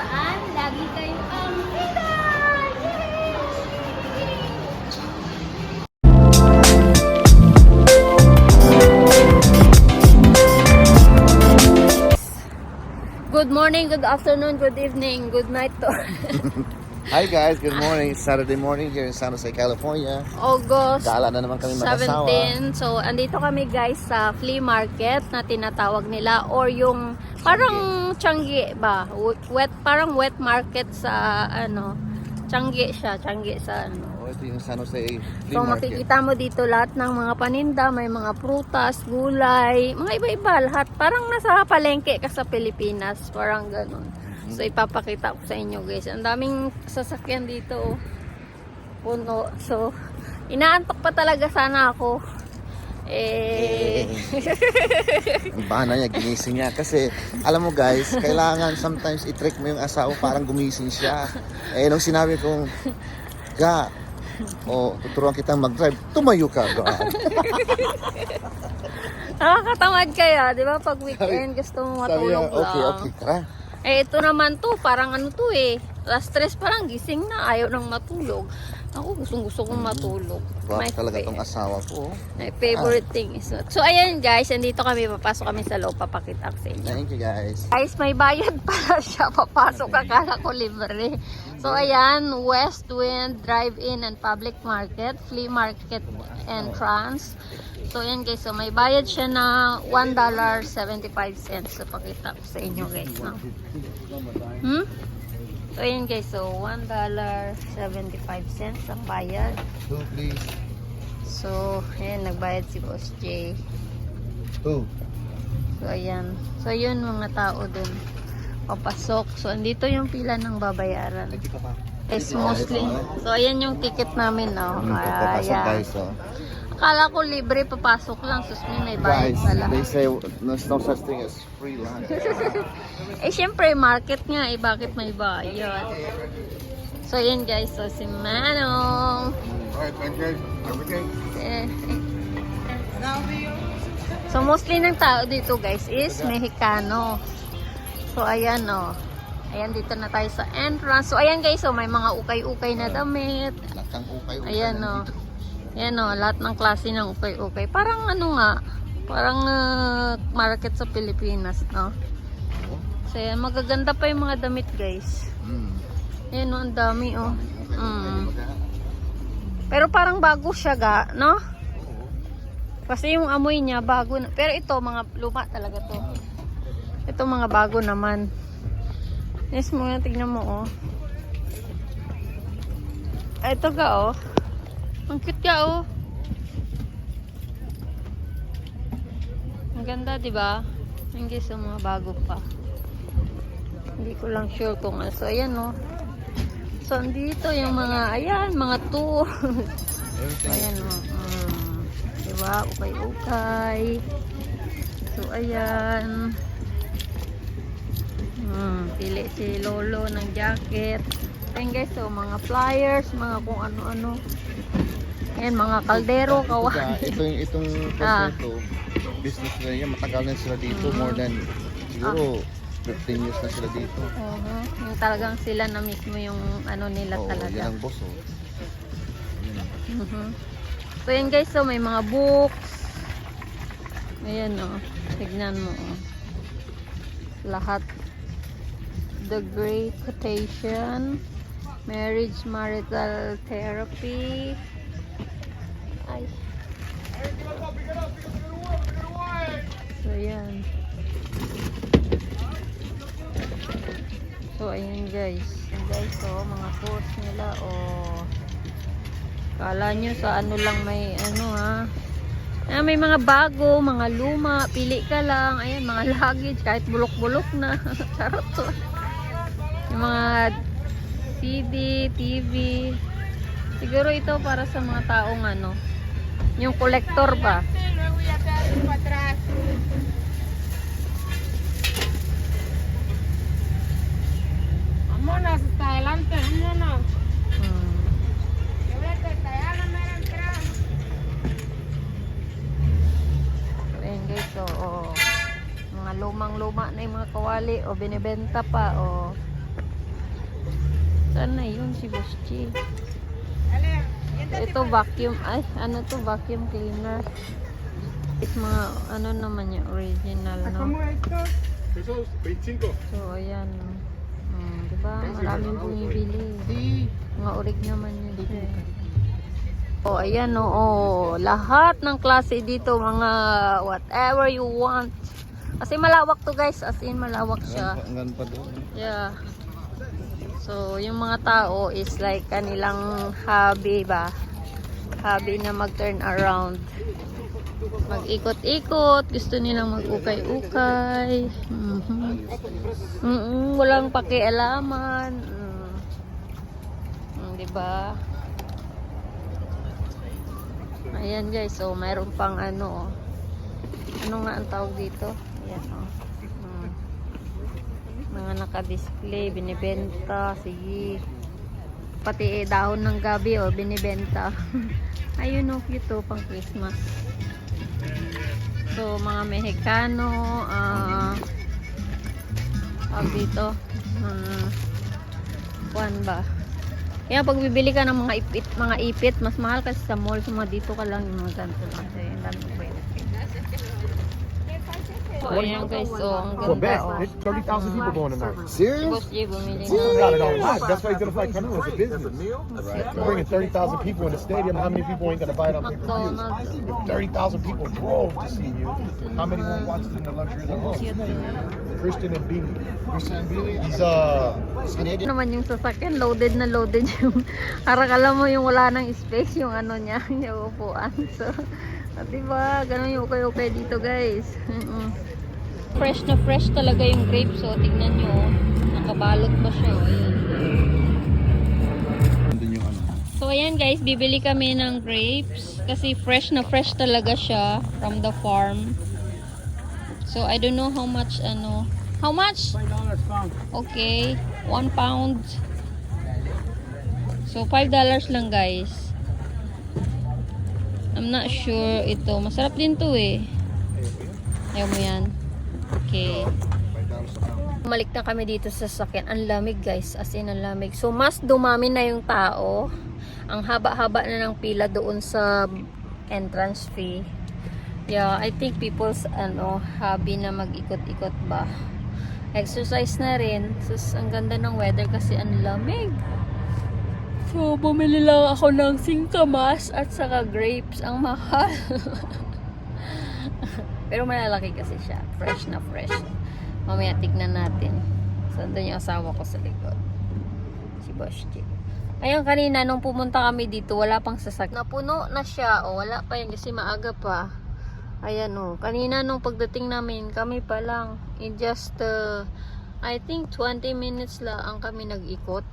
saan lagi kayo ang! Yay! Good morning, good afternoon, good evening, good night to Hi guys, good morning. It's Saturday morning here in San Jose, California. August Gala na naman kami mag-asawa. 17. So, andito kami guys sa flea market na tinatawag nila or yung parang Changi ba? Wet, parang wet market sa ano, Changi siya, Changi sa ano. Oh, ito yung San Jose Flea So, Market. makikita mo dito lahat ng mga paninda, may mga prutas, gulay, mga iba-iba lahat. Parang nasa palengke ka sa Pilipinas, parang ganun. So, ipapakita ko sa inyo guys. Ang daming sasakyan dito. oh. Puno. So, inaantok pa talaga sana ako. Eh, Ang bana niya, ginising niya. Kasi, alam mo guys, kailangan sometimes i-trick mo yung asawa parang gumising siya. Eh, nung sinabi kong, Ga, o tuturuan kitang mag-drive, tumayo ka, ga. nakakatamad kaya, di ba? Pag weekend, gusto mo Sabi niya, matulog lang. okay, okay, tara. Eh, ito naman to, parang ano to eh. Last stress parang gising na, ayaw nang matulog. Ako, gustong gusto kong matulog. My talaga tong asawa ko. oh. My favorite thing is that. So, ayan guys, andito kami, papasok kami sa loob, papakita ko sa inyo. Thank you guys. Guys, may bayad pala siya, papasok, akala ko libre. So, ayan, West Wind Drive-In and Public Market, Flea Market Entrance. So, ayan guys, so may bayad siya na $1.75. So, pakita ko sa inyo guys, no? Hmm? So, ayan guys, so $1.75 ang bayad. Two, please. So, ayan, nagbayad si Boss J. Two. So, ayan. So, yun mga tao dun. Papasok. So, andito yung pila ng babayaran. Nakita pa. Is mostly. So, ayan yung ticket namin, no? Hmm, papasok Ayan. guys, oh. Akala ko libre, papasok lang. Sus, may bayad Guys, pala. they say there's no such thing as free lunch. Eh, syempre, market nga eh. Bakit may bayad? So, ayan guys. So, si Manong. Alright, thank you. Everything. Eh, eh. So, mostly ng tao dito, guys, is Mexicano. So, ayan, oh. Ayan, dito na tayo sa entrance. So, ayan, guys, oh, may mga ukay-ukay na damit. Lakang ukay-ukay. Ayan, oh. nandito. Ayan, oh, lahat ng klase ng ukay-ukay. Parang ano nga, parang ah, market sa Pilipinas, no? So, ayan, magaganda pa yung mga damit, guys. Mm. Ayan, oh, ang dami, oh. Mm. Pero parang bago siya, ga, no? Kasi yung amoy niya, bago na. Pero ito, mga luma talaga to. Ito, mga bago naman. Yes mo, tignan mo, oh. Ah, Ito ka, oh. Ang cute ka, oh. Ang ganda, di ba? Ang oh, mga bago pa. Hindi ko lang sure kung ano. So, ayan, oh. So, andito yung mga, ayan, mga tools. Everything. Ayan o. Mm, diba? Ukay-ukay. So, ayan. Mm, pili si Lolo ng jacket. Ayan guys, so mga flyers, mga kung ano-ano. Ayan, mga kaldero, Ito, kawan. ga- ito yung itong Ah. person to, business na yan, matagal na sila dito, more than siguro 15 years na sila dito. Mhm. Yung talagang sila na mismo yung ano nila Oo, talaga. yan ang boss oh. Yan. Mhm. So yan guys, so may mga books. Ayan o. Tignan mo o. Lahat. The Great Quotation. Marriage Marital Therapy. So ayan guys. Guys, so mga course nila o Kala nyo sa ano lang may ano ha. Ah, may mga bago, mga luma, pili ka lang. Ayan, mga luggage, kahit bulok-bulok na. Charot to. Yung mga CD, TV. Siguro ito para sa mga taong ano, yung collector ba? Vámonos hasta adelante, vámonos. Hmm. Llévate hasta allá, la mera entrada. So, ayan guys, so, oh, mga lumang-luma na yung mga kawali o binibenta pa o Saan na yun si G? Ito vacuum, ay ano to vacuum cleaner. It's mga ano naman yung original no. Pesos 25. So ayan. Hmm, 'di ba? Maraming bumibili. Mga orig naman yun siya. eh. Oh, ayan oh, oh. Lahat ng klase dito, mga whatever you want. Kasi malawak to guys, as in malawak siya. Hanggang pa doon. Yeah. So, yung mga tao is like kanilang hobby ba? Hobby na mag-turn around. Mag-ikot-ikot. Gusto nilang mag-ukay-ukay. Mhm. Mm walang pakialaman. Mm. Mm, diba? Ayan guys, so mayroon pang ano, ano nga ang tawag dito? Ayan, oh. Mm mga naka-display, binibenta, sige. Pati eh, dahon ng gabi, oh, binibenta. Ayun, oh, cute, oh, pang Christmas. So, mga Mexicano, ah, uh, dito, ah, kuan ba? Kaya pag bibili ka ng mga ipit, mga ipit, mas mahal kasi sa mall, so mga dito ka lang yung mga ganito lang. Yung dami ko So, guys, so, ang For best, oh. there's 30,000 people going tonight. Serious? Boss J, bumili You na. got it all right. That's why you gonna fight Canoe. It's a business. You're bringing 30,000 people in the stadium. How many people ain't gonna buy it on pay-per-view? McDonald's. If 30,000 people drove to see you, how many won't watch it in the luxury of their home? Christian and Beanie. Christian Billy? He's uh Canadian? naman yung sasakyan, loaded na loaded yung parang alam mo yung wala nang space yung ano niya, yung upuan. So, at diba, ganun yung okay-okay dito guys. Fresh na fresh talaga yung grapes. So, tignan nyo. oh. Nakabalot pa siya. oh. Ayan. Ano. So, ayan guys, bibili kami ng grapes. Kasi fresh na fresh talaga siya from the farm. So, I don't know how much, ano. How much? Okay. One pound. So, five dollars lang guys. I'm not sure ito. Masarap din to eh. Ayaw mo yan. Okay. Bumalik na kami dito sa sakyan. Ang lamig guys. As in, ang lamig. So, mas dumami na yung tao. Ang haba-haba na ng pila doon sa entrance fee. Yeah, I think people's ano, hobby na mag-ikot-ikot ba. Exercise na rin. Sus, ang ganda ng weather kasi ang lamig. So, bumili lang ako ng singkamas at saka grapes. Ang mahal. Pero malalaki kasi siya. Fresh na fresh. Mamaya tignan natin. So, doon yung asawa ko sa likod. Si Boss Chick. Ayun, kanina nung pumunta kami dito, wala pang sasak. Napuno na siya. O, wala pa yan kasi maaga pa. Ayan o. Kanina nung pagdating namin, kami pa lang. In just, uh, I think 20 minutes lang ang kami nag-ikot.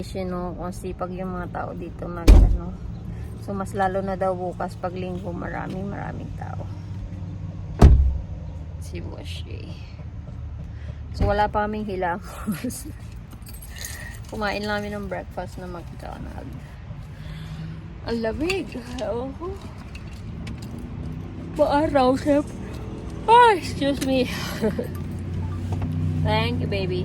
Kasi no, kung sipag yung mga tao dito mag ano. So, mas lalo na daw bukas pag linggo, maraming maraming tao. Si Boshi. So, wala pa kaming hilamos. Kumain kami ng breakfast na McDonald's. Ang lamig. Oh. Maaraw, chef. Ah, excuse me. Thank you, baby.